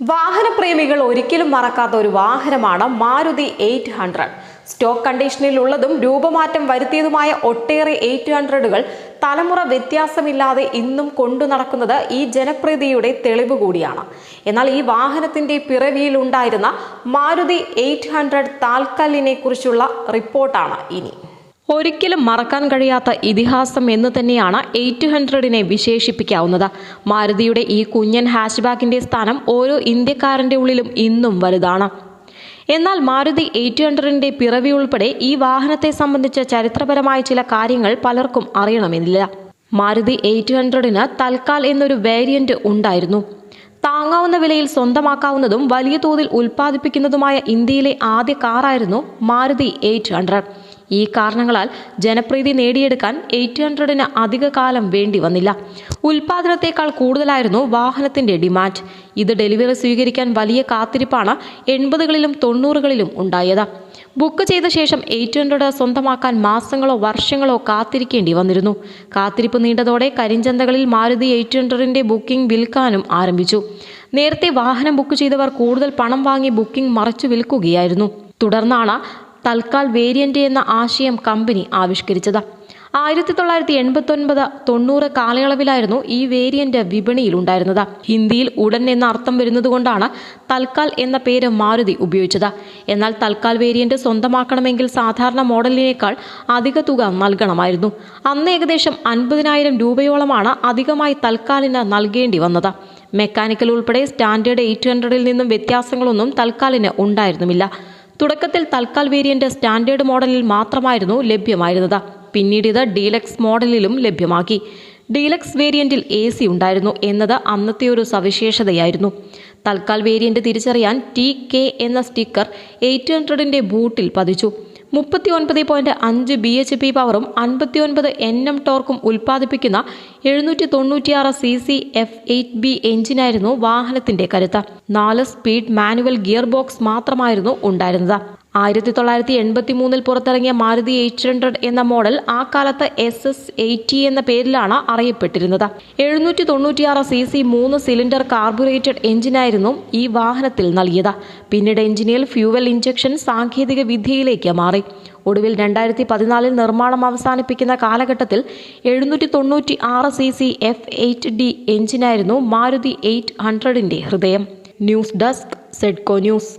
വാഹനപ്രേമികൾ ഒരിക്കലും മറക്കാത്ത ഒരു വാഹനമാണ് മാരുതി എയ്റ്റ് ഹൺഡ്രഡ്. സ്റ്റോക്ക് കണ്ടീഷനിലുള്ളതും രൂപമാറ്റം വരുത്തിയതുമായ ഒട്ടേറെ എയ്റ്റ് ഹൺഡ്രഡുകൾ തലമുറ വ്യത്യാസമില്ലാതെ ഇന്നും കൊണ്ടു നടക്കുന്നത് ഈ ജനപ്രീതിയുടെ തെളിവ് കൂടിയാണ്. എന്നാൽ ഈ വാഹനത്തിന്റെ പിറവിയിൽ ഉണ്ടായിരുന്ന മാരുതി എയ്റ്റ് ഹൺഡ്രഡ് താൽക്കല്ലിനെ കുറിച്ചുള്ള റിപ്പോർട്ടാണ് ഇനി. ഒരിക്കലും മറക്കാൻ കഴിയാത്ത ഇതിഹാസം എന്ന് തന്നെയാണ് എയ്റ്റ് ഹൺഡ്രഡിനെ വിശേഷിപ്പിക്കാവുന്നത്. മാരുതിയുടെ ഈ കുഞ്ഞൻ ഹാച്ച്ബാക്കിന്റെ സ്ഥാനം ഓരോ ഇന്ത്യക്കാരന്റെ ഉള്ളിലും ഇന്നും വലുതാണ്. എന്നാൽ മാരുതി എയ്റ്റ് ഹൺഡ്രഡിന്റെ പിറവി ഉൾപ്പെടെ ഈ വാഹനത്തെ സംബന്ധിച്ച ചരിത്രപരമായ ചില കാര്യങ്ങൾ പലർക്കും അറിയണമെന്നില്ല. മാരുതി എയ്റ്റ് ഹൺഡ്രഡിന് തൽക്കാൽ എന്നൊരു വേരിയന്റ് ഉണ്ടായിരുന്നു. താങ്ങാവുന്ന വിലയിൽ സ്വന്തമാക്കാവുന്നതും വലിയ തോതിൽ ഉൽപ്പാദിപ്പിക്കുന്നതുമായ ഇന്ത്യയിലെ ആദ്യ കാറായിരുന്നു മാരുതി എയ്റ്റ് ഹൺഡ്രഡ്. ഈ കാരണങ്ങളാൽ ജനപ്രീതി നേടിയെടുക്കാൻ എയ്റ്റ് ഹൺഡ്രഡിന് അധിക കാലം വേണ്ടി വന്നില്ല. ഉൽപാദനത്തെക്കാൾ കൂടുതലായിരുന്നു വാഹനത്തിന്റെ ഡിമാൻഡ്. ഇത് ഡെലിവറി സ്വീകരിക്കാൻ വലിയ കാത്തിരിപ്പാണ് എൺപതുകളിലും തൊണ്ണൂറുകളിലും ഉണ്ടായത്. ബുക്ക് ചെയ്ത ശേഷം എയ്റ്റ് ഹൺഡ്രഡ് സ്വന്തമാക്കാൻ മാസങ്ങളോ വർഷങ്ങളോ കാത്തിരിക്കേണ്ടി വന്നിരുന്നു. കാത്തിരിപ്പ് നീണ്ടതോടെ കരിഞ്ചന്തകളിൽ മാരുതി എയ്റ്റ് ഹൺഡ്രഡിന്റെ ബുക്കിംഗ് വിൽക്കാനും ആരംഭിച്ചു. നേരത്തെ വാഹനം ബുക്ക് ചെയ്തവർ കൂടുതൽ പണം വാങ്ങി ബുക്കിംഗ് മറച്ചു വിൽക്കുകയായിരുന്നു. തുടർന്നാണ് തൽക്കാൽ വേരിയന്റ് എന്ന ആശയം കമ്പനി ആവിഷ്കരിച്ചത്. ആയിരത്തി തൊള്ളായിരത്തി എൺപത്തി ഒൻപത് തൊണ്ണൂറ് കാലയളവിലായിരുന്നു ഈ വേരിയന്റ് വിപണിയിൽ ഉണ്ടായിരുന്നത്. ഹിന്ദിയിൽ ഉടൻ എന്ന അർത്ഥം വരുന്നതുകൊണ്ടാണ് തൽക്കാൽ എന്ന പേര് മാരുതി ഉപയോഗിച്ചത്. എന്നാൽ തൽക്കാൽ വേരിയന്റ് സ്വന്തമാക്കണമെങ്കിൽ സാധാരണ മോഡലിനേക്കാൾ അധിക തുക നൽകണമായിരുന്നു. അന്ന് ഏകദേശം അൻപതിനായിരം രൂപയോളമാണ് അധികമായി തൽക്കാലിന് നൽകേണ്ടി വന്നത്. മെക്കാനിക്കൽ ഉൾപ്പെടെ സ്റ്റാൻഡേർഡ് എയ്റ്റ് ഹൺഡ്രഡിൽ നിന്നും വ്യത്യാസങ്ങളൊന്നും തൽക്കാലിന് ഉണ്ടായിരുന്നുമില്ല. തുടക്കത്തിൽ തൽക്കാൽ വേരിയന്റ് സ്റ്റാൻഡേർഡ് മോഡലിൽ മാത്രമായിരുന്നു ലഭ്യമായിരുന്നത്. പിന്നീട് ഇത് ഡീലക്സ് മോഡലിലും ലഭ്യമാക്കി. ഡീലക്സ് വേരിയന്റിൽ എ സി ഉണ്ടായിരുന്നു എന്നത് അന്നത്തെ ഒരു സവിശേഷതയായിരുന്നു. തൽക്കാൽ വേരിയന്റ് തിരിച്ചറിയാൻ ടി കെ എന്ന സ്റ്റിക്കർ എയ്റ്റ് ഹൺഡ്രഡിന്റെ ബൂട്ടിൽ പതിച്ചു. മുപ്പത്തി ഒൻപത് പോയിന്റ് അഞ്ച് ബി എച്ച് പി പവറും അൻപത്തി ഒൻപത് എൻ എം ടോർക്കും ഉൽപ്പാദിപ്പിക്കുന്ന എഴുന്നൂറ്റി തൊണ്ണൂറ്റിയാറ് C C F eight B എഞ്ചിനായിരുന്നു വാഹനത്തിന്റെ കരുത്ത്. നാല് സ്പീഡ് മാനുവൽ ഗിയർ ബോക്സ് മാത്രമായിരുന്നു ഉണ്ടായിരുന്നത്. ആയിരത്തി തൊള്ളായിരത്തി എൺപത്തി മൂന്നിൽ പുറത്തിറങ്ങിയ മാരുതി എയ്റ്റ് ഹൺഡ്രഡ് എന്ന മോഡൽ ആ കാലത്ത് എസ് എസ് എയ്റ്റി എന്ന പേരിലാണ് അറിയപ്പെട്ടിരുന്നത്. എഴുന്നൂറ്റി തൊണ്ണൂറ്റിയാറ് സി സി മൂന്ന് സിലിണ്ടർ കാർബുറേറ്റഡ് എഞ്ചിനായിരുന്നു ഈ വാഹനത്തിൽ നൽകിയത്. പിന്നീട് എഞ്ചിനിൽ ഫ്യൂവൽ ഇഞ്ചക്ഷൻ സാങ്കേതിക വിദ്യയിലേക്ക് മാറി. ഒടുവിൽ രണ്ടായിരത്തി പതിനാലിൽ നിർമ്മാണം അവസാനിപ്പിക്കുന്ന കാലഘട്ടത്തിൽ എഴുന്നൂറ്റി തൊണ്ണൂറ്റി ആറ് C C F eight D എഞ്ചിനായിരുന്നു Maruti eight ഹൺഡ്രഡിന്റെ ഹൃദയം. ന്യൂസ് ഡെസ്ക് സെഡ്കോ ന്യൂസ്.